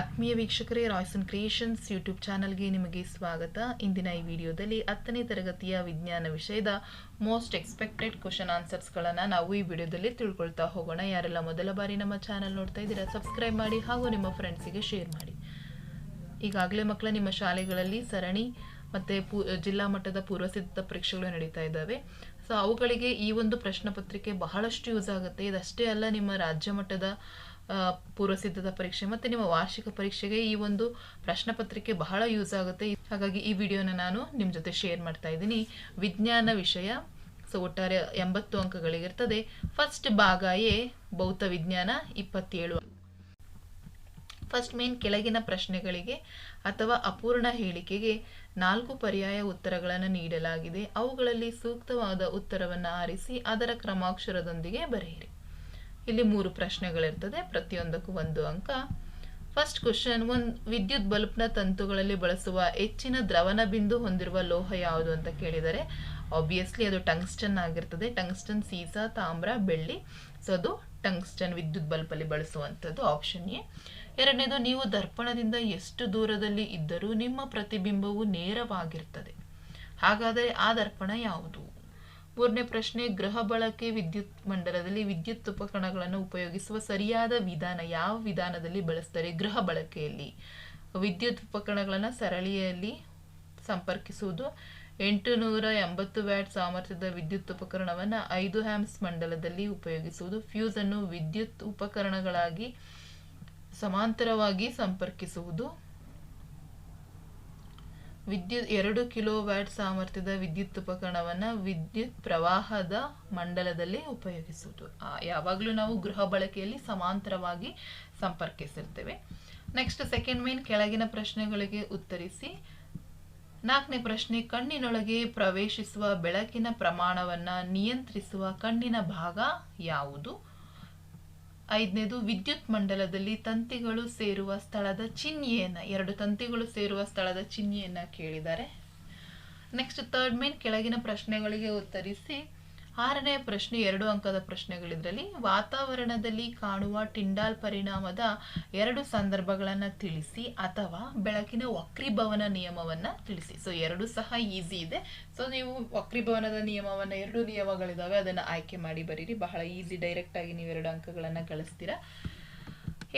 ಆತ್ಮೀಯ ವೀಕ್ಷಕರೇ, Royson creations YouTube ಚಾನಲ್ಗೆ ನಿಮಗೆ ಸ್ವಾಗತ. ಇಂದಿನ ಈ ವಿಡಿಯೋದಲ್ಲಿ ಹತ್ತನೇ ತರಗತಿಯ ವಿಜ್ಞಾನ ವಿಷಯದ ಮೋಸ್ಟ್ ಎಕ್ಸ್ಪೆಕ್ಟೆಡ್ ಕ್ವಶನ್ ಆನ್ಸರ್ಸ್ಗಳನ್ನು ನಾವು ಈ ವಿಡಿಯೋದಲ್ಲಿ ತಿಳ್ಕೊಳ್ತಾ ಹೋಗೋಣ. ಯಾರೆಲ್ಲ ಮೊದಲ ಬಾರಿ ನಮ್ಮ ಚಾನಲ್ ನೋಡ್ತಾ ಇದ್ದೀರಾ ಸಬ್ಸ್ಕ್ರೈಬ್ ಮಾಡಿ ಹಾಗೂ ನಿಮ್ಮ ಫ್ರೆಂಡ್ಸಿಗೆ ಶೇರ್ ಮಾಡಿ. ಈಗಾಗಲೇ ಮಕ್ಕಳ, ನಿಮ್ಮ ಶಾಲೆಗಳಲ್ಲಿ ಸರಣಿ ಮತ್ತು ಪೂ, ಜಿಲ್ಲಾ ಮಟ್ಟದ ಪೂರ್ವಸಿದ್ಧ ಪರೀಕ್ಷೆಗಳು ನಡೀತಾ ಇದ್ದಾವೆ. ಸೊ ಅವುಗಳಿಗೆ ಈ ಒಂದು ಪ್ರಶ್ನೆ ಪತ್ರಿಕೆ ಬಹಳಷ್ಟು ಯೂಸ್ ಆಗುತ್ತೆ. ಇದಷ್ಟೇ ಅಲ್ಲ, ನಿಮ್ಮ ರಾಜ್ಯ ಮಟ್ಟದ ಪೂರ್ವಸಿದ್ಧತಾ ಪರೀಕ್ಷೆ ಮತ್ತು ನಿಮ್ಮ ವಾರ್ಷಿಕ ಪರೀಕ್ಷೆಗೆ ಈ ಒಂದು ಪ್ರಶ್ನೆ ಪತ್ರಿಕೆ ಬಹಳ ಯೂಸ್ ಆಗುತ್ತೆ. ಹಾಗಾಗಿ ಈ ವಿಡಿಯೋನ ನಾನು ನಿಮ್ಮ ಜೊತೆ ಶೇರ್ ಮಾಡ್ತಾ ಇದ್ದೀನಿ. ವಿಜ್ಞಾನ ವಿಷಯ, ಸೊ ಒಟ್ಟಾರೆ ಎಂಬತ್ತು ಅಂಕಗಳಿಗಿರ್ತದೆ. ಫಸ್ಟ್ ಭಾಗ ಎ, ಭೌತ ವಿಜ್ಞಾನ ಇಪ್ಪತ್ತೇಳು. ಫಸ್ಟ್ ಮೇನ್ ಕೆಳಗಿನ ಪ್ರಶ್ನೆಗಳಿಗೆ ಅಥವಾ ಅಪೂರ್ಣ ಹೇಳಿಕೆಗೆ ನಾಲ್ಕು ಪರ್ಯಾಯ ಉತ್ತರಗಳನ್ನು ನೀಡಲಾಗಿದೆ. ಅವುಗಳಲ್ಲಿ ಸೂಕ್ತವಾದ ಉತ್ತರವನ್ನು ಆರಿಸಿ ಅದರ ಕ್ರಮಾಕ್ಷರದೊಂದಿಗೆ ಬರೆಯಿರಿ. ಇಲ್ಲಿ ಮೂರು ಪ್ರಶ್ನೆಗಳಿರ್ತದೆ. ಪ್ರತಿಯೊಂದಕ್ಕೂ ಒಂದು ಅಂಕ. ಫಸ್ಟ್ ಕ್ವಶನ್ ಒಂದು ವಿದ್ಯುತ್ ಬಲ್ಬ್ನ ತಂತುಗಳಲ್ಲಿ ಬಳಸುವ ಹೆಚ್ಚಿನ ದ್ರವಣ ಬಿಂದು ಹೊಂದಿರುವ ಲೋಹ ಯಾವುದು ಅಂತ ಕೇಳಿದರೆ ಆಬ್ವಿಯಸ್ಲಿ ಅದು ಟಂಗ್ಸ್ಟನ್ ಆಗಿರ್ತದೆ. ಟಂಗ್ಸ್ಟನ್ ಸೀಸ, ತಾಮ್ರ, ಬೆಳ್ಳಿ. ಸೊ ಅದು ಟಂಗ್ಸ್ಟನ್ ವಿದ್ಯುತ್ ಬಲ್ಬಲ್ಲಿ ಬಳಸುವಂಥದ್ದು ಆಪ್ಷನ್ ಎ. ಎರಡನೇದು, ನೀವು ದರ್ಪಣದಿಂದ ಎಷ್ಟು ದೂರದಲ್ಲಿ ಇದ್ದರೂ ನಿಮ್ಮ ಪ್ರತಿಬಿಂಬವು ನೇರವಾಗಿರ್ತದೆ. ಹಾಗಾದರೆ ಆ ದರ್ಪಣ ಯಾವುದು? ಮೂರನೇ ಪ್ರಶ್ನೆ, ಗೃಹ ಬಳಕೆ ವಿದ್ಯುತ್ ಮಂಡಲದಲ್ಲಿ ವಿದ್ಯುತ್ ಉಪಕರಣಗಳನ್ನು ಉಪಯೋಗಿಸುವ ಸರಿಯಾದ ವಿಧಾನ ಯಾವ ವಿಧಾನದಲ್ಲಿ ಬಳಸ್ತಾರೆ? ಗೃಹ ಬಳಕೆಯಲ್ಲಿ. ವಿದ್ಯುತ್ ಉಪಕರಣಗಳನ್ನು ಸರಳಿಯಲ್ಲಿ ಸಂಪರ್ಕಿಸುವುದು. ಎಂಟು ನೂರ ಎಂಬತ್ತು ವ್ಯಾಟ್ ಸಾಮರ್ಥ್ಯದ ವಿದ್ಯುತ್ ಉಪಕರಣವನ್ನು ಐದು ಹ್ಯಾಮ್ಸ್ ಮಂಡಲದಲ್ಲಿ ಉಪಯೋಗಿಸುವುದು. ಫ್ಯೂಸನ್ನು ವಿದ್ಯುತ್ ಉಪಕರಣಗಳಾಗಿ ಸಮಾಂತರವಾಗಿ ಸಂಪರ್ಕಿಸುವುದು. ವಿದ್ಯುತ್ ಎರಡು ಕಿಲೋ ವ್ಯಾಟ್ ಸಾಮರ್ಥ್ಯದ ವಿದ್ಯುತ್ ಉಪಕರಣವನ್ನು ವಿದ್ಯುತ್ ಪ್ರವಾಹದ ಮಂಡಲದಲ್ಲಿ ಉಪಯೋಗಿಸುವುದು. ಯಾವಾಗಲೂ ನಾವು ಗೃಹ ಬಳಕೆಯಲ್ಲಿ ಸಮಾಂತರವಾಗಿ ಸಂಪರ್ಕಿಸಿರ್ತೇವೆ. ನೆಕ್ಸ್ಟ್ ಸೆಕೆಂಡ್ ಮೇನ್ ಕೆಳಗಿನ ಪ್ರಶ್ನೆಗಳಿಗೆ ಉತ್ತರಿಸಿ. ನಾಲ್ಕನೇ ಪ್ರಶ್ನೆ, ಕಣ್ಣಿನೊಳಗೆ ಪ್ರವೇಶಿಸುವ ಬೆಳಕಿನ ಪ್ರಮಾಣವನ್ನು ನಿಯಂತ್ರಿಸುವ ಕಣ್ಣಿನ ಭಾಗ ಯಾವುದು? ಐದನೇದು ವಿದ್ಯುತ್ ಮಂಡಲದಲ್ಲಿ ತಂತಿಗಳು ಸೇರುವ ಸ್ಥಳದ ಚಿಹ್ನೆಯನ್ನು ಎರಡು ತಂತಿಗಳು ಸೇರುವ ಸ್ಥಳದ ಚಿಹ್ನೆಯನ್ನು ಕೇಳಿದ್ದಾರೆ. ನೆಕ್ಸ್ಟ್ ಥರ್ಡ್ ಮೇನ್ ಕೆಳಗಿನ ಪ್ರಶ್ನೆಗಳಿಗೆ ಉತ್ತರಿಸಿ ಆರನೇ ಪ್ರಶ್ನೆ, ಎರಡು ಅಂಕದ ಪ್ರಶ್ನೆಗಳಿದ್ರಲ್ಲಿ ವಾತಾವರಣದಲ್ಲಿ ಕಾಣುವ ಟಿಂಡಾಲ್ ಪರಿಣಾಮದ ಎರಡು ಸಂದರ್ಭಗಳನ್ನು ತಿಳಿಸಿ ಅಥವಾ ಬೆಳಕಿನ ವಕ್ರೀಭವನ ನಿಯಮವನ್ನು ತಿಳಿಸಿ. ಸೊ ಎರಡು ಸಹ ಈಸಿ ಇದೆ. ಸೊ ನೀವು ವಕ್ರೀಭವನದ ನಿಯಮವನ್ನು, ಎರಡು ನಿಯಮಗಳಿದಾವೆ ಅದನ್ನು ಆಯ್ಕೆ ಮಾಡಿ ಬರೀರಿ. ಬಹಳ ಈಸಿ ಡೈರೆಕ್ಟ್ ಆಗಿ ನೀವು ಎರಡು ಅಂಕಗಳನ್ನು ಗಳಿಸ್ತೀರಾ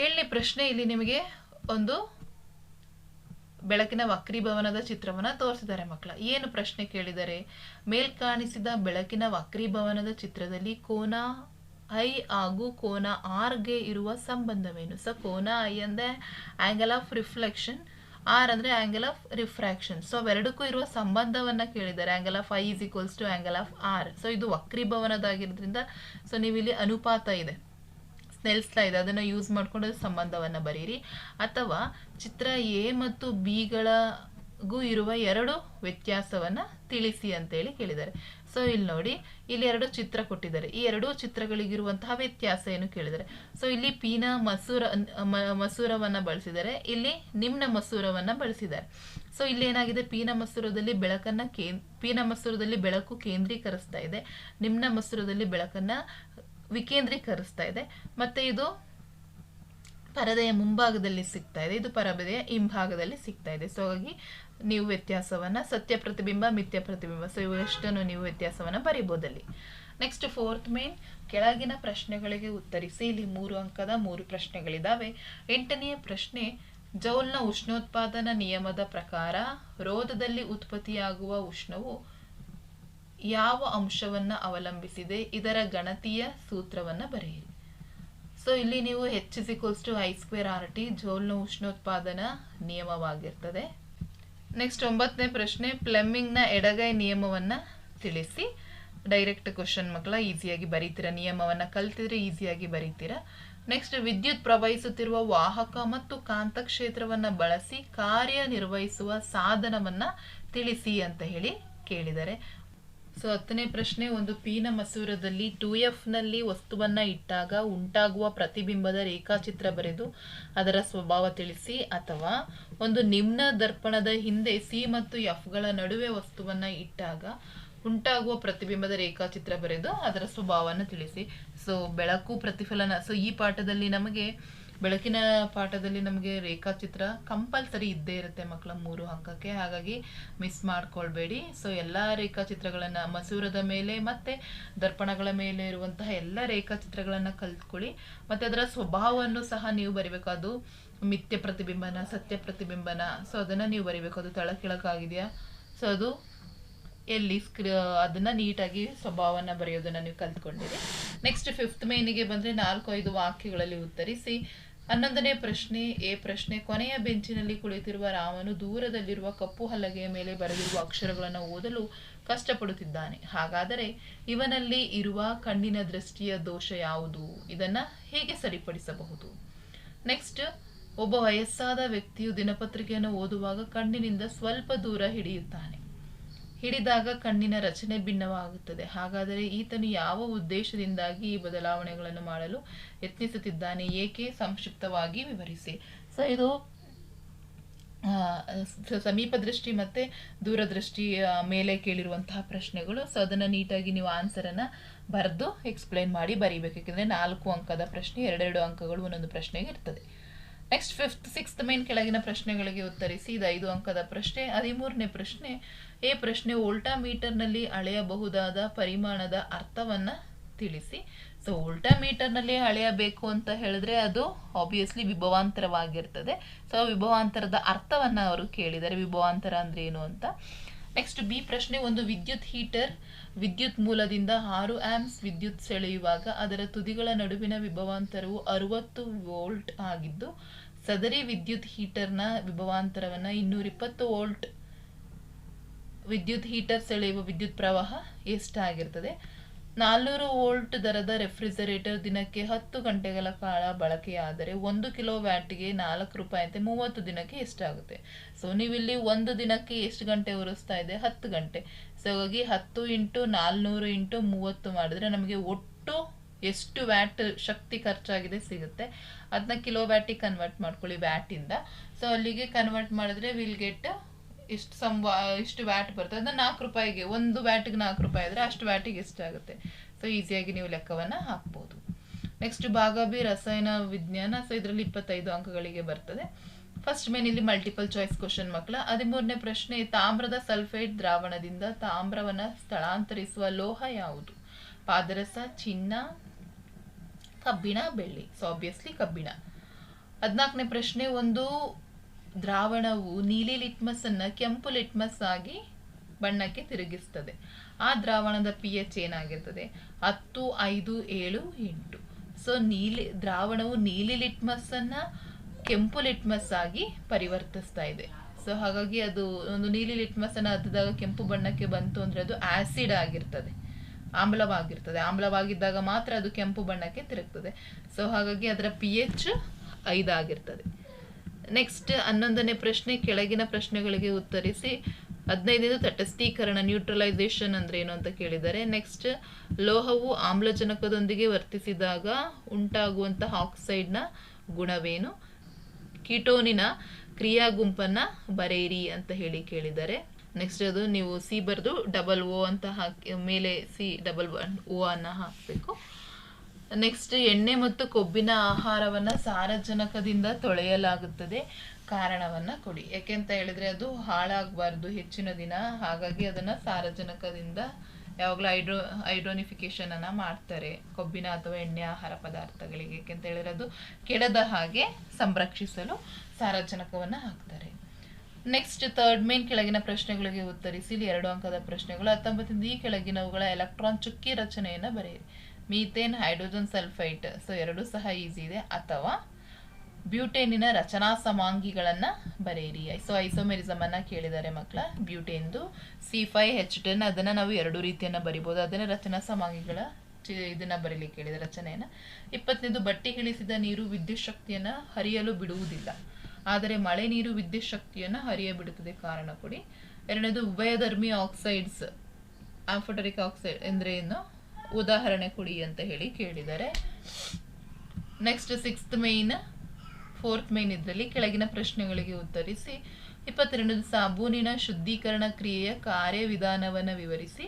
ಏಳನೇ ಪ್ರಶ್ನೆ, ಇಲ್ಲಿ ನಿಮಗೆ ಒಂದು ಬೆಳಕಿನ ವಕ್ರೀಭವನದ ಚಿತ್ರವನ್ನ ತೋರಿಸಿದ್ದಾರೆ ಮಕ್ಕಳ. ಏನು ಪ್ರಶ್ನೆ ಕೇಳಿದರೆ ಮೇಲ್ ಕಾಣಿಸಿದ ಬೆಳಕಿನ ವಕ್ರೀಭವನದ ಚಿತ್ರದಲ್ಲಿ ಕೋನ ಐ ಹಾಗೂ ಕೋನ ಆರ್ಗೆ ಇರುವ ಸಂಬಂಧವೇನು? ಸೊ ಕೋನ ಐ ಅಂದ್ರೆ ಆಂಗಲ್ ಆಫ್ ರಿಫ್ಲೆಕ್ಷನ್ ಆರ್ ಅಂದ್ರೆ ಆಂಗಲ್ ಆಫ್ ರಿಫ್ರಾಕ್ಷನ್ ಸೊ ಅವೆರಡಕ್ಕೂ ಇರುವ ಸಂಬಂಧವನ್ನ ಕೇಳಿದ್ದಾರೆ. Angle of I is equals to angle of R so ಇದು ವಕ್ರೀಭವನದಾಗಿರೋದ್ರಿಂದ ಸೊ ನೀವು ಇಲ್ಲಿ ಅನುಪಾತ ಇದೆ. ಸ್ನೆಲ್ಸ್ ಲಾ ಇದೆ. ಅದನ್ನು ಯೂಸ್ ಮಾಡಿಕೊಂಡು ಸಂಬಂಧವನ್ನು ಬರೀರಿ. ಅಥವಾ ಚಿತ್ರ ಎ ಮತ್ತು ಬಿಗಳಗೂ ಇರುವ ಎರಡು ವ್ಯತ್ಯಾಸವನ್ನು ತಿಳಿಸಿ ಅಂತೇಳಿ ಕೇಳಿದ್ದಾರೆ. ಸೊ ಇಲ್ಲಿ ನೋಡಿ, ಇಲ್ಲಿ ಎರಡು ಚಿತ್ರ ಕೊಟ್ಟಿದ್ದಾರೆ. ಈ ಎರಡೂ ಚಿತ್ರಗಳಿಗಿರುವಂತಹ ವ್ಯತ್ಯಾಸ ಏನು ಕೇಳಿದ್ದಾರೆ? ಸೊ ಇಲ್ಲಿ ಪೀನ ಮಸೂರ ಮಸೂರವನ್ನು ಬಳಸಿದ್ದಾರೆ. ಇಲ್ಲಿ ನಿಮ್ನ ಮಸೂರವನ್ನು ಬಳಸಿದ್ದಾರೆ. ಸೊ ಇಲ್ಲಿ ಏನಾಗಿದೆ? ಪೀನ ಮಸೂರದಲ್ಲಿ ಬೆಳಕನ್ನು ಕೇ ಪೀನ ಮಸೂರದಲ್ಲಿ ಬೆಳಕು ಕೇಂದ್ರೀಕರಿಸ್ತಾ ಇದೆ. ನಿಮ್ನ ಮಸೂರದಲ್ಲಿ ಬೆಳಕನ್ನ ವಿಕೇಂದ್ರೀಕರಿಸ್ತಾ ಇದೆ. ಮತ್ತೆ ಇದು ಪರದೆಯ ಮುಂಭಾಗದಲ್ಲಿ ಸಿಗ್ತಾ ಇದೆ. ಇದು ಪರದೆಯ ಹಿಂಭಾಗದಲ್ಲಿ ಸಿಗ್ತಾ ಇದೆ. ಸೊ ಹಾಗಾಗಿ ನೀವು ವ್ಯತ್ಯಾಸವನ್ನ ಸತ್ಯ ಪ್ರತಿಬಿಂಬ, ಮಿಥ್ಯ ಪ್ರತಿಬಿಂಬ. ಸೊ ಇವೆಷ್ಟನ್ನು ನೀವು ವ್ಯತ್ಯಾಸವನ್ನು ಬರಿಬೋದಲ್ಲಿ ನೆಕ್ಸ್ಟ್ ಫೋರ್ತ್ ಮೇನ್ ಕೆಳಗಿನ ಪ್ರಶ್ನೆಗಳಿಗೆ ಉತ್ತರಿಸಿ. ಇಲ್ಲಿ ಮೂರು ಅಂಕದ ಮೂರು ಪ್ರಶ್ನೆಗಳಿದಾವೆ. ಎಂಟನೆಯ ಪ್ರಶ್ನೆ, ಜೌಲ್ನ ಉಷ್ಣೋತ್ಪಾದನಾ ನಿಯಮದ ಪ್ರಕಾರ ರೋಧದಲ್ಲಿ ಉತ್ಪತ್ತಿಯಾಗುವ ಉಷ್ಣವು ಯಾವ ಅಂಶವನ್ನ ಅವಲಂಬಿಸಿದೆ, ಇದರ ಗಣತೀಯ ಸೂತ್ರವನ್ನ ಬರೆಯಿರಿ. ಸೊ ಇಲ್ಲಿ ನೀವು H is to I square R T ಜೋಲ್ನ ಉಷ್ಣೋತ್ಪಾದನಾ ನಿಯಮವಾಗಿರ್ತದೆ. ನೆಕ್ಸ್ಟ್ ಒಂಬತ್ತನೇ ಪ್ರಶ್ನೆ ಪ್ಲಮ್ಮಿಂಗ್ನ ಎಡಗೈ ನಿಯಮವನ್ನ ತಿಳಿಸಿ. ಡೈರೆಕ್ಟ್ ಕ್ವಶನ್ ಮಕ್ಕಳ ಈಸಿಯಾಗಿ ಬರೀತೀರಾ. ನಿಯಮವನ್ನ ಕಲ್ತಿದ್ರೆ ಈಸಿಯಾಗಿ ಬರೀತೀರಾ. ನೆಕ್ಸ್ಟ್ ವಿದ್ಯುತ್ ಪ್ರವಹಿಸುತ್ತಿರುವ ವಾಹಕ ಮತ್ತು ಕಾಂತಕ್ಷೇತ್ರವನ್ನು ಬಳಸಿ ಕಾರ್ಯನಿರ್ವಹಿಸುವ ಸಾಧನವನ್ನ ತಿಳಿಸಿ ಅಂತ ಹೇಳಿ ಕೇಳಿದ್ದಾರೆ ಸೊ ಹತ್ತನೇ ಪ್ರಶ್ನೆ, ಒಂದು ಪೀನ ಮಸೂರದಲ್ಲಿ ಟು ನಲ್ಲಿ ವಸ್ತುವನ್ನ ಇಟ್ಟಾಗ ಉಂಟಾಗುವ ಪ್ರತಿಬಿಂಬದ ರೇಖಾಚಿತ್ರ ಬರೆದು ಅದರ ಸ್ವಭಾವ ತಿಳಿಸಿ. ಅಥವಾ ಒಂದು ನಿಮ್ನ ದರ್ಪಣದ ಹಿಂದೆ ಸಿ ಮತ್ತು ಎಫ್ಗಳ ನಡುವೆ ವಸ್ತುವನ್ನ ಇಟ್ಟಾಗ ಉಂಟಾಗುವ ಪ್ರತಿಬಿಂಬದ ರೇಖಾಚಿತ್ರ ಬರೆದು ಅದರ ಸ್ವಭಾವವನ್ನು ತಿಳಿಸಿ. ಸೊ ಬೆಳಕು ಪ್ರತಿಫಲನ, ಸೊ ಈ ಪಾಠದಲ್ಲಿ ನಮಗೆ ಬೆಳಕಿನ ಪಾಠದಲ್ಲಿ ನಮಗೆ ರೇಖಾಚಿತ್ರ ಕಂಪಲ್ಸರಿ ಇದ್ದೇ ಇರುತ್ತೆ ಮಕ್ಕಳ ಮೂರು ಅಂಕಕ್ಕೆ. ಹಾಗಾಗಿ ಮಿಸ್ ಮಾಡ್ಕೊಳ್ಬೇಡಿ. ಸೊ ಎಲ್ಲ ರೇಖಾಚಿತ್ರಗಳನ್ನು ಮಸೂರದ ಮೇಲೆ ಮತ್ತೆ ದರ್ಪಣಗಳ ಮೇಲೆ ಇರುವಂತಹ ಎಲ್ಲ ರೇಖಾಚಿತ್ರಗಳನ್ನು ಕಲ್ತ್ಕೊಳ್ಳಿ. ಮತ್ತು ಅದರ ಸ್ವಭಾವವನ್ನು ಸಹ ನೀವು ಬರಿಬೇಕು. ಅದು ಮಿಥ್ಯ ಪ್ರತಿಬಿಂಬನ, ಸತ್ಯ ಪ್ರತಿಬಿಂಬನ. ಸೊ ಅದನ್ನು ನೀವು ಬರಿಬೇಕು. ಅದು ತಳ ಕೆಳಕಾಗಿದೆಯಾ ಸೊ ಅದು ಎಲ್ಲಿ ಸ್ಕ್ರ, ಅದನ್ನ ನೀಟಾಗಿ ಸ್ವಭಾವನ ಬರೆಯೋದನ್ನ ನೀವು ಕಲ್ತ್ಕೊಂಡಿರಿ. ನೆಕ್ಸ್ಟ್ ಫಿಫ್ತ್ ಮೇನಿಗೆ ಬಂದ್ರೆ ನಾಲ್ಕು ಐದು ವಾಕ್ಯಗಳಲ್ಲಿ ಉತ್ತರಿಸಿ, ಹನ್ನೊಂದನೇ ಪ್ರಶ್ನೆ, ಎ ಪ್ರಶ್ನೆ, ಕೊನೆಯ ಬೆಂಚಿನಲ್ಲಿ ಕುಳಿತಿರುವ ರಾಮನು ದೂರದಲ್ಲಿರುವ ಕಪ್ಪು ಹಲಗೆಯ ಮೇಲೆ ಬರೆದಿರುವ ಅಕ್ಷರಗಳನ್ನು ಓದಲು ಕಷ್ಟಪಡುತ್ತಿದ್ದಾನೆ. ಹಾಗಾದರೆ ಇವನಲ್ಲಿ ಇರುವ ಕಣ್ಣಿನ ದೃಷ್ಟಿಯ ದೋಷ ಯಾವುದು? ಇದನ್ನ ಹೇಗೆ ಸರಿಪಡಿಸಬಹುದು? ನೆಕ್ಸ್ಟ್ ಒಬ್ಬ ವಯಸ್ಸಾದ ವ್ಯಕ್ತಿಯು ದಿನಪತ್ರಿಕೆಯನ್ನು ಓದುವಾಗ ಕಣ್ಣಿನಿಂದ ಸ್ವಲ್ಪ ದೂರ ಹಿಡಿಯುತ್ತಾನೆ. ಹಿಡಿದಾಗ ಕಣ್ಣಿನ ರಚನೆ ಭಿನ್ನವಾಗುತ್ತದೆ. ಹಾಗಾದರೆ ಈತನು ಯಾವ ಉದ್ದೇಶದಿಂದಾಗಿ ಈ ಬದಲಾವಣೆಗಳನ್ನು ಮಾಡಲು ಯತ್ನಿಸುತ್ತಿದ್ದಾನೆ? ಏಕೆ? ಸಂಕ್ಷಿಪ್ತವಾಗಿ ವಿವರಿಸಿ. ಸೊ, ಇದು ಸಮೀಪ ದೃಷ್ಟಿ ಮತ್ತೆ ದೂರದೃಷ್ಟಿಯ ಮೇಲೆ ಕೇಳಿರುವಂತಹ ಪ್ರಶ್ನೆಗಳು. ಸೊ, ಅದನ್ನ ನೀಟಾಗಿ ನೀವು ಆನ್ಸರನ್ನ ಬರೆದು ಎಕ್ಸ್ಪ್ಲೈನ್ ಮಾಡಿ ಬರೀಬೇಕು. ಯಾಕಂದ್ರೆ ನಾಲ್ಕು ಅಂಕದ ಪ್ರಶ್ನೆ, ಎರಡೆರಡು ಅಂಕಗಳು ಒಂದೊಂದು ಪ್ರಶ್ನೆಗೆ ಇರ್ತದೆ. ನೆಕ್ಸ್ಟ್ ಫಿಫ್ತ್ ಸಿಕ್ಸ್ತ್ ಮೇನ್ ಕೆಳಗಿನ ಪ್ರಶ್ನೆಗಳಿಗೆ ಉತ್ತರಿಸಿ, ಇದು ಐದು ಅಂಕದ ಪ್ರಶ್ನೆ. ಹದಿಮೂರನೇ ಪ್ರಶ್ನೆ, ಈ ಪ್ರಶ್ನೆ ಓಲ್ಟಾ ಮೀಟರ್ನಲ್ಲಿ ಅಳೆಯಬಹುದಾದ ಪರಿಮಾಣದ ಅರ್ಥವನ್ನು ತಿಳಿಸಿ. ಸೊ ಓಲ್ಟಾ ಮೀಟರ್ನಲ್ಲಿ ಅಳೆಯಬೇಕು ಅಂತ ಹೇಳಿದ್ರೆ ಅದು ಆಬ್ವಿಯಸ್ಲಿ ವಿಭವಾಂತರವಾಗಿರ್ತದೆ. ಸೊ ವಿಭವಾಂತರದ ಅರ್ಥವನ್ನು ಅವರು ಕೇಳಿದ್ದಾರೆ ವಿಭವಾಂತರ ಅಂದ್ರೆ ಏನು ಅಂತ. ನೆಕ್ಸ್ಟ್ ಬಿ ಪ್ರಶ್ನೆ, ಒಂದು ವಿದ್ಯುತ್ ಹೀಟರ್ ವಿದ್ಯುತ್ ಮೂಲದಿಂದ ಆರು ಆಂಪ್ಸ್ ವಿದ್ಯುತ್ ಸೆಳೆಯುವಾಗ ಅದರ ತುದಿಗಳ ನಡುವಿನ ವಿಭವಾಂತರವು ಅರವತ್ತು ವೋಲ್ಟ್ ಆಗಿದ್ದು, ಸದರಿ ವಿದ್ಯುತ್ ಹೀಟರ್ನ ವಿಭವಾಂತರವನ್ನ ಇನ್ನೂರ ಇಪ್ಪತ್ತು ವೋಲ್ಟ್ ವಿದ್ಯುತ್ ಹೀಟರ್ ಸೆಳೆಯುವ ವಿದ್ಯುತ್ ಪ್ರವಾಹ ಎಷ್ಟಾಗಿರ್ತದೆ? ನಾಲ್ನೂರು ವೋಲ್ಟ್ ದರದ ರೆಫ್ರಿಜರೇಟರ್ ದಿನಕ್ಕೆ ಹತ್ತು ಗಂಟೆಗಳ ಕಾಲ ಬಳಕೆಯಾದರೆ ಒಂದು ಕಿಲೋ ವ್ಯಾಟ್ಗೆ ನಾಲ್ಕು ರೂಪಾಯಿ ಅಂತ ಮೂವತ್ತು ದಿನಕ್ಕೆ ಎಷ್ಟಾಗುತ್ತೆ? ಸೊ ನೀವಿಲ್ಲಿ ಒಂದು ದಿನಕ್ಕೆ ಎಷ್ಟು ಗಂಟೆ ಉರಿಸ್ತಾ ಇದೆ? ಹತ್ತು ಗಂಟೆ. ಸೊ ಹಾಗಾಗಿ ಹತ್ತು ಇಂಟು ನಾಲ್ನೂರು ಇಂಟು ಮೂವತ್ತು ಮಾಡಿದ್ರೆ ನಮಗೆ ಒಟ್ಟು ಎಷ್ಟು ವ್ಯಾಟ್ ಶಕ್ತಿ ಖರ್ಚಾಗಿದೆ ಸಿಗುತ್ತೆ. ಅದನ್ನ ಕಿಲೋ ವ್ಯಾಟಿಗೆ ಕನ್ವರ್ಟ್ ಮಾಡ್ಕೊಳ್ಳಿ ವ್ಯಾಟಿಂದ. ಸೊ ಅಲ್ಲಿಗೆ ಕನ್ವರ್ಟ್ ಮಾಡಿದ್ರೆ ವಿಲ್ ಗೆಟ್ ಇಷ್ಟು ಸಮ್ ಇಷ್ಟು ವ್ಯಾಟ್ ಬರ್ತದೆ. ಅದನ್ನ ನಾಲ್ಕು ರೂಪಾಯಿಗೆ, ಒಂದು ವ್ಯಾಟಿಗೆ ನಾಲ್ಕು ರೂಪಾಯಿ ಆದರೆ ಅಷ್ಟು ವ್ಯಾಟಿಗೆ ಎಷ್ಟಾಗುತ್ತೆ ಸೊ ಈಸಿಯಾಗಿ ನೀವು ಲೆಕ್ಕವನ್ನು ಹಾಕ್ಬೋದು. ನೆಕ್ಸ್ಟ್ ಭಾಗ ರಸಾಯನ ವಿಜ್ಞಾನ. ಸೊ ಇದರಲ್ಲಿ ಇಪ್ಪತ್ತೈದು ಅಂಕಗಳಿಗೆ ಬರ್ತದೆ. ಫಸ್ಟ್ ಮೇನ್ ಇಲ್ಲಿ ಮಲ್ಟಿಪಲ್ ಚಾಯ್ಸ್ ಕ್ವಶನ್ ಮಕ್ಕಳ ಹದಿಮೂರನೇ ಪ್ರಶ್ನೆ, ತಾಮ್ರದ ಸಲ್ಫೇಟ್ ದ್ರಾವಣದಿಂದ ತಾಮ್ರವನ್ನ ಸ್ಥಳಾಂತರಿಸುವ ಲೋಹ ಯಾವುದು? ಪಾದರಸ, ಚಿನ್ನ, ಕಬ್ಬಿಣ, ಬೆಳ್ಳಿ. ಸೊ ಆಬ್ವಿಯಸ್ಲಿ ಕಬ್ಬಿಣ. ಹದಿನಾಲ್ಕನೇ ಪ್ರಶ್ನೆ, ಒಂದು ದ್ರಾವಣವು ನೀಲಿ ಲಿಟ್ಮಸ್ ಅನ್ನ ಕೆಂಪು ಲಿಟ್ಮಸ್ ಆಗಿ ಬಣ್ಣಕ್ಕೆ ತಿರುಗಿಸ್ತದೆ. ಆ ದ್ರಾವಣದ ಪಿ ಎಚ್ ಏನಾಗಿರ್ತದೆ? ಹತ್ತು, ಐದು, ಏಳು, ಎಂಟು. ಸೊ ನೀಲಿ, ದ್ರಾವಣವು ನೀಲಿ ಲಿಟ್ಮಸ್ ಅನ್ನ ಕೆಂಪು ಲಿಟ್ಮಸ್ ಆಗಿ ಪರಿವರ್ತಿಸ್ತಾ ಇದೆ. ಸೊ ಹಾಗಾಗಿ ಅದು ಒಂದು ನೀಲಿ ಲಿಟ್ಮಸ್ ಅನ್ನ ಅದ್ದಾಗ ಕೆಂಪು ಬಣ್ಣಕ್ಕೆ ಬಂತು ಅಂದ್ರೆ ಅದು ಆಸಿಡ್ ಆಗಿರ್ತದೆ. ಆಮ್ಲವಾಗಿರ್ತದೆ. ಆಮ್ಲವಾಗಿದ್ದಾಗ ಮಾತ್ರ ಅದು ಕೆಂಪು ಬಣ್ಣಕ್ಕೆ ತಿರುಗ್ತದೆ. ಸೊ ಹಾಗಾಗಿ ಅದರ ಪಿ ಎಚ್ ಐದಾಗಿರ್ತದೆ ನೆಕ್ಸ್ಟ್ ಹನ್ನೊಂದನೇ ಪ್ರಶ್ನೆ, ಕೆಳಗಿನ ಪ್ರಶ್ನೆಗಳಿಗೆ ಉತ್ತರಿಸಿ. ಹದಿನೈದನೇದು ತಟಸ್ಥೀಕರಣ ನ್ಯೂಟ್ರಲೈಸೇಷನ್ ಅಂದ್ರೆ ಏನು ಅಂತ ಕೇಳಿದ್ದಾರೆ ನೆಕ್ಸ್ಟ್ ಲೋಹವು ಆಮ್ಲಜನಕದೊಂದಿಗೆ ವರ್ತಿಸಿದಾಗ ಉಂಟಾಗುವಂತಹ ಆಕ್ಸೈಡ್ನ ಗುಣವೇನು? ಕೀಟೋನಿನ ಕ್ರಿಯಾ ಗುಂಪನ್ನ ಬರೆಯಿರಿ ಅಂತ ಹೇಳಿ ಕೇಳಿದ್ದಾರೆ. ನೆಕ್ಸ್ಟ್ ಅದು ನೀವು ಸಿ ಬರೆದು ಡಬಲ್ ಓ ಅಂತ ಹಾಕಿ, ಮೇಲೆ ಸಿ ಡಬಲ್ ಓ ಅನ್ನ ಹಾಕಬೇಕು. ನೆಕ್ಸ್ಟ್ ಎಣ್ಣೆ ಮತ್ತು ಕೊಬ್ಬಿನ ಆಹಾರವನ್ನು ಸಾರಜನಕದಿಂದ ತೊಳೆಯಲಾಗುತ್ತದೆ. ಕಾರಣವನ್ನ ಕೊಡಿ. ಯಾಕೆಂತ ಹೇಳಿದ್ರೆ ಅದು ಹಾಳಾಗಬಾರ್ದು ಹೆಚ್ಚಿನ ದಿನ. ಹಾಗಾಗಿ ಅದನ್ನು ಸಾರಜನಕದಿಂದ ಯಾವಾಗಲೂ ಹೈಡ್ರೋ ಹೈಡ್ರೋನಿಫಿಕೇಶನ್ ಅನ್ನ ಮಾಡ್ತಾರೆ. ಕೊಬ್ಬಿನ ಅಥವಾ ಎಣ್ಣೆ ಆಹಾರ ಪದಾರ್ಥಗಳಿಗೆ ಅಂತ ಹೇಳಿದ್ರೆ ಅದು ಕೆಡದ ಹಾಗೆ ಸಂರಕ್ಷಿಸಲು ಸಾರಜನಕವನ್ನ ಹಾಕ್ತಾರೆ. ನೆಕ್ಸ್ಟ್ ಥರ್ಡ್ ಮೇನ್ ಕೆಳಗಿನ ಪ್ರಶ್ನೆಗಳಿಗೆ ಉತ್ತರಿಸಿ, ಇಲ್ಲಿ ಎರಡು ಅಂಕದ ಪ್ರಶ್ನೆಗಳು. ಹತ್ತೊಂಬತ್ತರಿಂದ ಈ ಕೆಳಗಿನವುಗಳ ಎಲೆಕ್ಟ್ರಾನ್ ಚುಕ್ಕಿ ರಚನೆಯನ್ನ ಬರೆಯಿರಿ. ಮೀಥೇನ್ ಹೈಡ್ರೋಜನ್ ಸಲ್ಫೈಟ್ ಸೊ ಎರಡು ಸಹ ಈಸಿ ಇದೆ. ಅಥವಾ ಬ್ಯೂಟೇನಿನ ರಚನಾ ಸಮಾಂಗಿಗಳನ್ನ ಬರೆಯಿರಿ. ಸೊ ಐಸೋಮೆರಿಸಮ್ ಅನ್ನ ಕೇಳಿದ್ದಾರೆ ಮಕ್ಕಳ ಬ್ಯೂಟೇನ್ದು ಸಿ ಫೈ ಹೆಚ್ ಟೆನ್ ಅದನ್ನ ನಾವು ಎರಡು ರೀತಿಯನ್ನ ಬರಿಬೋದು. ಅದನ್ನ ರಚನಾ ಸಮಾಂಗಿಗಳ ಇದನ್ನ ಬರೀಲಿಕ್ಕೆ ಹೇಳಿದ, ರಚನೆಯನ್ನ. ಇಪ್ಪತ್ತನೇದು, ಬಟ್ಟೆ ಇಳಿಸಿದ ನೀರು ವಿದ್ಯುತ್ ಶಕ್ತಿಯನ್ನ ಹರಿಯಲು ಬಿಡುವುದಿಲ್ಲ. ಆದರೆ ಮಳೆ ನೀರು ವಿದ್ಯುತ್ ಶಕ್ತಿಯನ್ನ ಹರಿಯ ಬಿಡುತ್ತದೆ. ಕಾರಣ ಕೊಡಿ. ಎರಡನೇದು, ಉಭಯಧರ್ಮಿ ಆಕ್ಸೈಡ್ಸ್, ಆಂಫೋಟರಿಕ್ ಆಕ್ಸೈಡ್ ಎಂದ್ರೆ ಏನು? ಉದಾಹರಣೆ ಕೊಡಿ ಅಂತ ಹೇಳಿ ಕೇಳಿದ್ದಾರೆ. Next, sixth main fourth main ಇದರಲ್ಲಿ ಕೆಳಗಿನ ಪ್ರಶ್ನೆಗಳಿಗೆ ಉತ್ತರಿಸಿ ಇಪ್ಪತ್ತೆರಡು ಸಾಬೂನಿನ ಶುದ್ಧೀಕರಣ ಕ್ರಿಯೆಯ ಕಾರ್ಯವಿಧಾನವನ್ನು ವಿವರಿಸಿ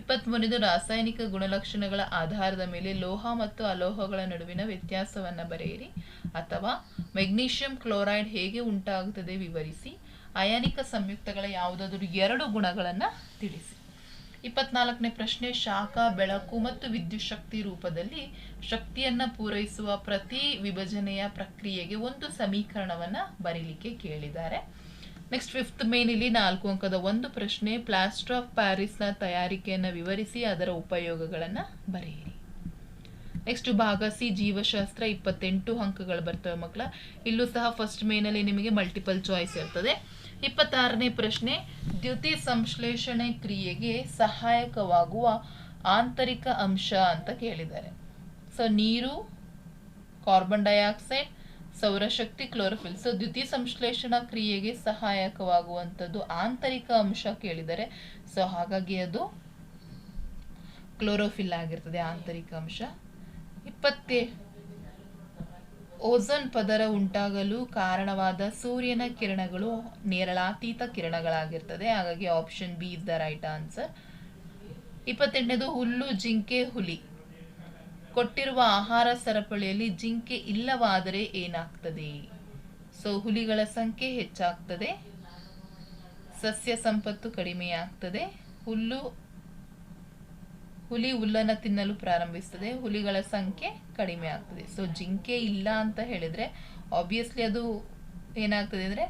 ಇಪ್ಪತ್ತ್ಮೂರನೇದು ರಾಸಾಯನಿಕ ಗುಣಲಕ್ಷಣಗಳ ಆಧಾರದ ಮೇಲೆ ಲೋಹ ಮತ್ತು ಅಲೋಹಗಳ ನಡುವಿನ ವ್ಯತ್ಯಾಸವನ್ನು ಬರೆಯಿರಿ ಅಥವಾ ಮೆಗ್ನೀಷಿಯಂ ಕ್ಲೋರೈಡ್ ಹೇಗೆ ಉಂಟಾಗುತ್ತದೆ ವಿವರಿಸಿ, ಅಯಾನಿಕ ಸಂಯುಕ್ತಗಳ ಯಾವುದಾದರೂ ಎರಡು ಗುಣಗಳನ್ನು ತಿಳಿಸಿ. ಇಪ್ಪತ್ನಾಲ್ಕನೇ ಪ್ರಶ್ನೆ, ಶಾಖ, ಬೆಳಕು ಮತ್ತು ವಿದ್ಯುತ್ ಶಕ್ತಿ ರೂಪದಲ್ಲಿ ಶಕ್ತಿಯನ್ನ ಪೂರೈಸುವ ಪ್ರತಿ ವಿಭಜನೆಯ ಪ್ರಕ್ರಿಯೆಗೆ ಒಂದು ಸಮೀಕರಣವನ್ನ ಬರೀಲಿಕ್ಕೆ ಕೇಳಿದ್ದಾರೆ. ನೆಕ್ಸ್ಟ್ ಫಿಫ್ತ್ ಮೇನ್ ಇಲ್ಲಿ ನಾಲ್ಕು ಅಂಕದ ಒಂದು ಪ್ರಶ್ನೆ ಪ್ಲಾಸ್ಟರ್ ಆಫ್ ಪ್ಯಾರಿಸ್ನ ತಯಾರಿಕೆಯನ್ನು ವಿವರಿಸಿ ಅದರ ಉಪಯೋಗಗಳನ್ನು ಬರೆಯಿರಿ. ನೆಕ್ಸ್ಟ್ ಭಾಗ ಸಿ ಜೀವಶಾಸ್ತ್ರ ಇಪ್ಪತ್ತೆಂಟು ಅಂಕಗಳು ಬರ್ತವೆ ಮಕ್ಕಳ. ಇಲ್ಲೂ ಸಹ ಫಸ್ಟ್ ಮೇನಲ್ಲಿ ನಿಮಗೆ ಮಲ್ಟಿಪಲ್ ಚಾಯ್ಸ್ ಇರ್ತದೆ. ಇಪ್ಪತ್ತಾರನೇ ಪ್ರಶ್ನೆ, ದ್ಯುತಿ ಸಂಶ್ಲೇಷಣೆ ಕ್ರಿಯೆಗೆ ಸಹಾಯಕವಾಗುವ ಆಂತರಿಕ ಅಂಶ ಅಂತ ಕೇಳಿದ್ದಾರೆ. ಸೊ ನೀರು ಕಾರ್ಬನ್ ಡೈಆಕ್ಸೈಡ್ ಸೌರಶಕ್ತಿ ಕ್ಲೋರೋಫಿಲ್ ಸೊ ದ್ಯುತಿ ಸಂಶ್ಲೇಷಣಾ ಕ್ರಿಯೆಗೆ ಸಹಾಯಕವಾಗುವಂಥದ್ದು ಆಂತರಿಕ ಅಂಶ ಕೇಳಿದರೆ ಸೊ ಹಾಗಾಗಿ ಅದು ಕ್ಲೋರೋಫಿಲ್ ಆಗಿರ್ತದೆ, ಆಂತರಿಕ ಅಂಶ. ಇಪ್ಪತ್ತೇ ಓಝೋನ್ ಪದರ ಉಂಟಾಗಲು ಕಾರಣವಾದ ಸೂರ್ಯನ ಕಿರಣಗಳು ನೇರಳಾತೀತ ಕಿರಣಗಳಾಗಿರ್ತದೆ. ಹಾಗಾಗಿ option B is the right answer ಇಪ್ಪತ್ತೆಂಟನೇದು ಹುಲ್ಲು, ಜಿಂಕೆ, ಹುಲಿ. ಕೊಟ್ಟಿರುವ ಆಹಾರ ಸರಪಳಿಯಲ್ಲಿ ಜಿಂಕೆ ಇಲ್ಲವಾದರೆ ಏನಾಗ್ತದೆ? ಸೊ ಹುಲಿಗಳ ಸಂಖ್ಯೆ ಹೆಚ್ಚಾಗ್ತದೆ. ಸಸ್ಯ ಸಂಪತ್ತು ಕಡಿಮೆಯಾಗ್ತದೆ. ಹುಲ್ಲು ಹುಲಿ ಹುಲ್ಲನ್ನು ತಿನ್ನಲು ಪ್ರಾರಂಭಿಸ್ತದೆ, ಹುಲಿಗಳ ಸಂಖ್ಯೆ ಕಡಿಮೆ ಆಗ್ತದೆ. ಸೊ ಜಿಂಕೆ ಇಲ್ಲ ಅಂತ ಹೇಳಿದ್ರೆ ಆಬ್ವಿಯಸ್ಲಿ ಅದು ಏನಾಗ್ತದೆ ಅಂದರೆ,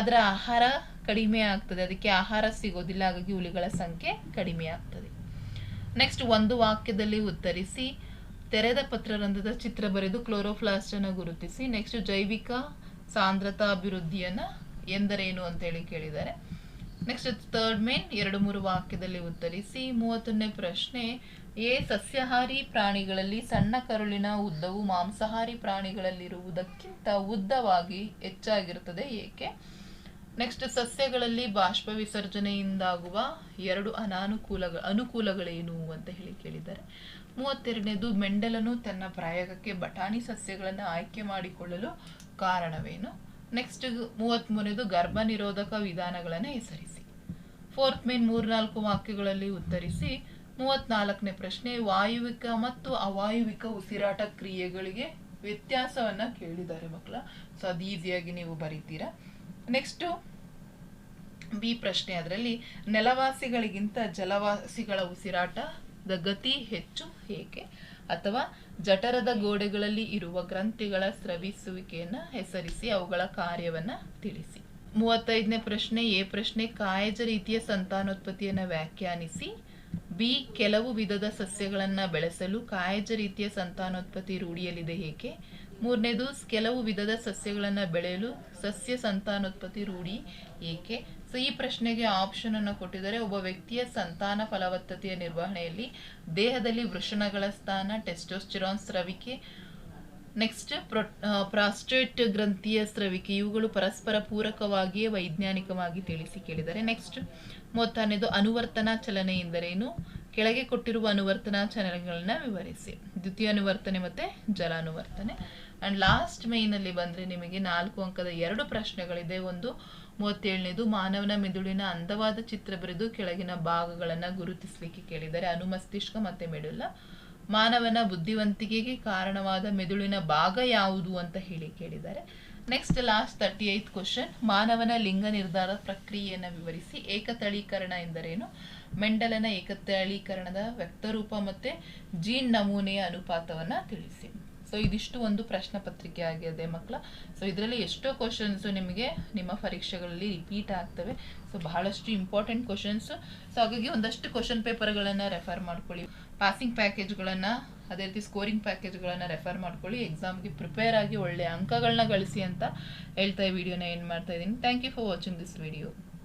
ಅದರ ಆಹಾರ ಕಡಿಮೆ ಆಗ್ತದೆ. ಅದಕ್ಕೆ ಆಹಾರ ಸಿಗೋದಿಲ್ಲ, ಹಾಗಾಗಿ ಹುಲಿಗಳ ಸಂಖ್ಯೆ ಕಡಿಮೆ ಆಗ್ತದೆ. ನೆಕ್ಸ್ಟ್ ಒಂದು ವಾಕ್ಯದಲ್ಲಿ ಉತ್ತರಿಸಿ, ತೆರೆದ ಪತ್ರರಂಧದ ಚಿತ್ರ ಬರೆದು ಕ್ಲೋರೋಫ್ಲಾಸ್ಟ್ ಅನ್ನು ಗುರುತಿಸಿ. ನೆಕ್ಸ್ಟ್ ಜೈವಿಕ ಸಾಂದ್ರತಾ ಅಭಿವೃದ್ಧಿಯನ್ನು ಎಂದರೇನು ಅಂತೇಳಿ ಕೇಳಿದ್ದಾರೆ. ನೆಕ್ಸ್ಟ್ ಥರ್ಡ್ ಮೇನ್ ಎರಡು ಮೂರು ವಾಕ್ಯದಲ್ಲಿ ಉತ್ತರಿಸಿ, ಮೂವತ್ತೊಂದನೇ ಪ್ರಶ್ನೆ ಎ ಸಸ್ಯಾಹಾರಿ ಪ್ರಾಣಿಗಳಲ್ಲಿ ಸಣ್ಣ ಕರುಳಿನ ಉದ್ದವು ಮಾಂಸಾಹಾರಿ ಪ್ರಾಣಿಗಳಲ್ಲಿರುವುದಕ್ಕಿಂತ ಉದ್ದವಾಗಿ ಹೆಚ್ಚಾಗಿರುತ್ತದೆ ಏಕೆ? ನೆಕ್ಸ್ಟ್ ಸಸ್ಯಗಳಲ್ಲಿ ಬಾಷ್ಪ ವಿಸರ್ಜನೆಯಿಂದಾಗುವ ಎರಡು ಅನಾನುಕೂಲಗಳ ಅನುಕೂಲಗಳೇನು ಅಂತ ಹೇಳಿ ಕೇಳಿದ್ದಾರೆ. ಮೂವತ್ತೆರಡನೇದು, ಮೆಂಡಲನು ತನ್ನ ಪ್ರಯೋಗಕ್ಕೆ ಬಟಾಣಿ ಸಸ್ಯಗಳನ್ನು ಆಯ್ಕೆ ಮಾಡಿಕೊಳ್ಳಲು ಕಾರಣವೇನು? ನೆಕ್ಸ್ಟ್ ಮೂವತ್ತ್ಮೂರನೇದು ಗರ್ಭ ನಿರೋಧಕ ವಿಧಾನಗಳನ್ನು ಹೆಸರಿಸಿ. ಫೋರ್ತ್ ಮೇನ್ ಮೂರ್ನಾಲ್ಕು ವಾಕ್ಯಗಳಲ್ಲಿ ಉತ್ತರಿಸಿ, ಮೂವತ್ನಾಲ್ಕನೇ ಪ್ರಶ್ನೆ, ವಾಯುವಿಕ ಮತ್ತು ಅವಾಯುವಿಕ ಉಸಿರಾಟ ಕ್ರಿಯೆಗಳಿಗೆ ವ್ಯತ್ಯಾಸವನ್ನ ಕೇಳಿದ್ದಾರೆ ಮಕ್ಕಳ. ಸೊ ಅದು ಈಸಿಯಾಗಿ ನೀವು ಬರೀತೀರಾ. ನೆಕ್ಸ್ಟು ಬಿ ಪ್ರಶ್ನೆ ಅದರಲ್ಲಿ, ನೆಲವಾಸಿಗಳಿಗಿಂತ ಜಲವಾಸಿಗಳ ಉಸಿರಾಟದ ಗತಿ ಹೆಚ್ಚು ಏಕೆ ಅಥವಾ ಜಠರದ ಗೋಡೆಗಳಲ್ಲಿ ಇರುವ ಗ್ರಂಥಿಗಳ ಸ್ರವಿಸುವಿಕೆಯನ್ನು ಹೆಸರಿಸಿ ಅವುಗಳ ಕಾರ್ಯವನ್ನ ತಿಳಿಸಿ. ಮೂವತ್ತೈದನೇ ಪ್ರಶ್ನೆ, ಎ ಪ್ರಶ್ನೆ, ಕಾಯಜ ರೀತಿಯ ಸಂತಾನೋತ್ಪತ್ತಿಯನ್ನು ವ್ಯಾಖ್ಯಾನಿಸಿ. ಬಿ, ಕೆಲವು ವಿಧದ ಸಸ್ಯಗಳನ್ನು ಬೆಳೆಸಲು ಕಾಯಜ ರೀತಿಯ ಸಂತಾನೋತ್ಪತ್ತಿ ರೂಢಿಯಲ್ಲಿದೆ ಏಕೆ? ಮೂರನೇದು, ಕೆಲವು ವಿಧದ ಸಸ್ಯಗಳನ್ನು ಬೆಳೆಯಲು ಸಸ್ಯ ಸಂತಾನೋತ್ಪತ್ತಿ ರೂಢಿ ಏಕೆ? ಸೊ ಈ ಪ್ರಶ್ನೆಗೆ ಆಪ್ಷನ್ ಅನ್ನು ಕೊಟ್ಟಿದ್ದಾರೆ. ಒಬ್ಬ ವ್ಯಕ್ತಿಯ ಸಂತಾನ ಫಲವತ್ತತೆಯ ನಿರ್ವಹಣೆಯಲ್ಲಿ ದೇಹದಲ್ಲಿ ವೃಷಣಗಳ ಸ್ಥಾನ, ಟೆಸ್ಟೋಸ್ಟಿರಾನ್ ಸ್ರವಿಕೆ, ನೆಕ್ಸ್ಟ್ ಪ್ರೊ ಪ್ರಾಸ್ಟೇಟ್ ಗ್ರಂಥಿಯ ಸ್ರವಿಕೆ, ಇವುಗಳು ಪರಸ್ಪರ ಪೂರಕವಾಗಿಯೇ ವೈಜ್ಞಾನಿಕವಾಗಿ ತಿಳಿಸಿ ಕೇಳಿದ್ದಾರೆ. ನೆಕ್ಸ್ಟ್ ಮೂವತ್ತಾರನೇದು ಅನುವರ್ತನಾ ಚಲನೆ ಎಂದರೇನು? ಕೆಳಗೆ ಕೊಟ್ಟಿರುವ ಅನುವರ್ತನಾ ಚಲನೆಗಳನ್ನ ವಿವರಿಸಿ. ದ್ವಿತೀಯ ಅನುವರ್ತನೆ ಮತ್ತೆ ಜಲಾನುವರ್ತನೆ. ಅಂಡ್ ಲಾಸ್ಟ್ ಮೇಯ್ನಲ್ಲಿ ಬಂದ್ರೆ ನಿಮಗೆ ನಾಲ್ಕು ಅಂಕದ ಎರಡು ಪ್ರಶ್ನೆಗಳಿದೆ. ಒಂದು ಮೂವತ್ತೇಳನೇದು, ಮಾನವನ ಮೆದುಳಿನ ಅಂದವಾದ ಚಿತ್ರ ಬರೆದು ಕೆಳಗಿನ ಭಾಗಗಳನ್ನು ಗುರುತಿಸಲಿಕ್ಕೆ ಕೇಳಿದ್ದಾರೆ ಅನುಮಸ್ತಿಷ್ಕ ಮತ್ತೆ ಮೆಡುಲ್ಲ ಮಾನವನ ಬುದ್ಧಿವಂತಿಕೆಗೆ ಕಾರಣವಾದ ಮೆದುಳಿನ ಭಾಗ ಯಾವುದು ಅಂತ ಹೇಳಿ ಕೇಳಿದ್ದಾರೆ next last thirty eight question ಮಾನವನ ಲಿಂಗ ನಿರ್ಧಾರ ಪ್ರಕ್ರಿಯೆಯನ್ನು ವಿವರಿಸಿ. ಏಕತಳೀಕರಣ ಎಂದರೇನು? ಮೆಂಡಲನ ಏಕತಳೀಕರಣದ ವ್ಯಕ್ತರೂಪ ಮತ್ತು ಜೀನ್ ನಮೂನೆಯ ಅನುಪಾತವನ್ನ ತಿಳಿಸಿ. ಸೊ ಇದಿಷ್ಟು ಒಂದು ಪ್ರಶ್ನೆ ಪತ್ರಿಕೆ ಆಗಿದೆ ಮಕ್ಕಳ. ಸೊ ಇದರಲ್ಲಿ ಎಷ್ಟೋ ಕ್ವಶನ್ಸು ನಿಮಗೆ ನಿಮ್ಮ ಪರೀಕ್ಷೆಗಳಲ್ಲಿ ರಿಪೀಟ್ ಆಗ್ತವೆ. ಸೊ ಬಹಳಷ್ಟು ಇಂಪಾರ್ಟೆಂಟ್ ಕ್ವಶನ್ಸು ಸೊ ಹಾಗಾಗಿ ಒಂದಷ್ಟು ಕ್ವಶನ್ ಪೇಪರ್ಗಳನ್ನು ರೆಫರ್ ಮಾಡ್ಕೊಳ್ಳಿ. ಪಾಸಿಂಗ್ ಪ್ಯಾಕೇಜ್ಗಳನ್ನು ಅದೇ ರೀತಿ ಸ್ಕೋರಿಂಗ್ ಪ್ಯಾಕೇಜ್ಗಳನ್ನು ರೆಫರ್ ಮಾಡ್ಕೊಳ್ಳಿ. ಎಕ್ಸಾಮ್ಗೆ ಪ್ರಿಪೇರ್ ಆಗಿ ಒಳ್ಳೆಯ ಅಂಕಗಳನ್ನ ಗಳಿಸಿ ಅಂತ ಹೇಳ್ತಾ ಈ ವಿಡಿಯೋನ ಏನು ಮಾಡ್ತಾ ಇದ್ದೀನಿ. Thank you for watching this video